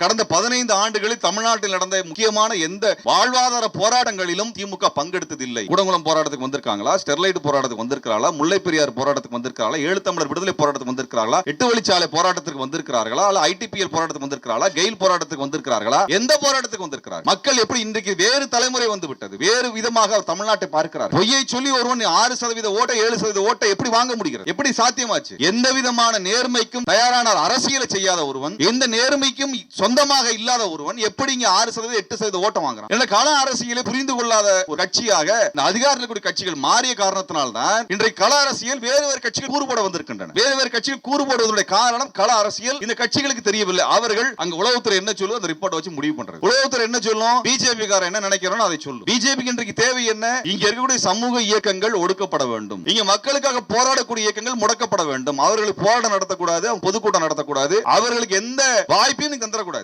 கடந்த பதினைந்து ஆண்டுகளில் தமிழ்நாட்டில் நடந்த முக்கியமான எந்த வாழ்வாதார போராட்டங்களிலும் திமுக பங்கெடுத்ததில்லை. கூடங்குளம் போராட்டத்துக்கு வந்திருக்காங்களா? ஸ்டெர்லைட் போராட்டத்துக்கு வந்திருக்கிறாங்களா முல்லை பெரியார் போராட்டத்துக்கு வந்திருக்கிறாங்களா ஏழு தமிழர் விடுதலை போராட்டத்துக்கு வந்திருக்காங்களா எட்டு வழிச்சாலை போராட்டத்துக்கு வந்திருக்கிறார்களா? அல்ல ஐடிபிஎல் போராட்டத்துக்கு வந்திருக்கிறார்களா கெயில் போராட்டத்துக்கு வந்திருக்கிறார்களா? எந்த போராட்டத்துக்கு வந்திருக்கிறார்? மக்கள் எப்படி இன்றைக்கு வேறு தலைமுறை வந்து விட்டது வேறு விதமாக தமிழ்நாட்டை பார்க்கிறார். பொய்யை சொல்லி ஒருவன் ஆறு சதவீத ஓட்டை ஏழு சதவீத ஓட்டை எப்படி வாங்க முடிகிறது? எப்படி சாத்தியமாச்சு? எந்த விதமான நேர்மைக்கும் தயாரான அரசியலை செய்யாத ஒருவன் எந்த நேர்மைக்கும் சொந்தமாக இல்லாத ஒருவன் எப்படி இங்க ஆறு சதவீதம் எட்டு சதவீத ஓட்டம் வாங்குறான்? இந்த கள அரசியலை புரிந்து கொள்ளாத ஒரு கட்சியாக இந்த அதிகாரத்தில் கூடிய கட்சிகள் மாறிய காரணத்தினால்தான் இன்றைய கள அரசியல் வேறு வேறு கட்சிகள் கூறுபட வந்திருக்கின்றன. வேறு வேறு கட்சிகள் கூறுபடுவதனுடைய காரணம் கள அரசியல் இந்த கட்சிகளுக்கு தெரியவில்லை. அவர்கள் அங்க உளவுத்துறை என்ன சொல்லும் அந்த ரிப்போர்ட் வச்சு முடிவு பண்றது. உளவுத்துறை என்ன சொல்லும்? பிஜேபி காரன் என்ன நினைக்கிறோம் அதை சொல்லும் பிஜேபி இன்றைக்கு தேவை என்ன? இங்க இருக்கக்கூடிய சமூக இயக்கங்கள் ஒடுக்கப்பட வேண்டும். இங்க மக்களுக்காக போராடக்கூடிய இயக்கங்கள் முடக்கப்பட வேண்டும். அவர்களுக்கு போராட்டம் நடத்தக்கூடாது பொதுக்கூட்டம் நடத்தக்கூடாது. அவர்களுக்கு எந்த வாய்ப்பையும் தந்துடக்கூடாது.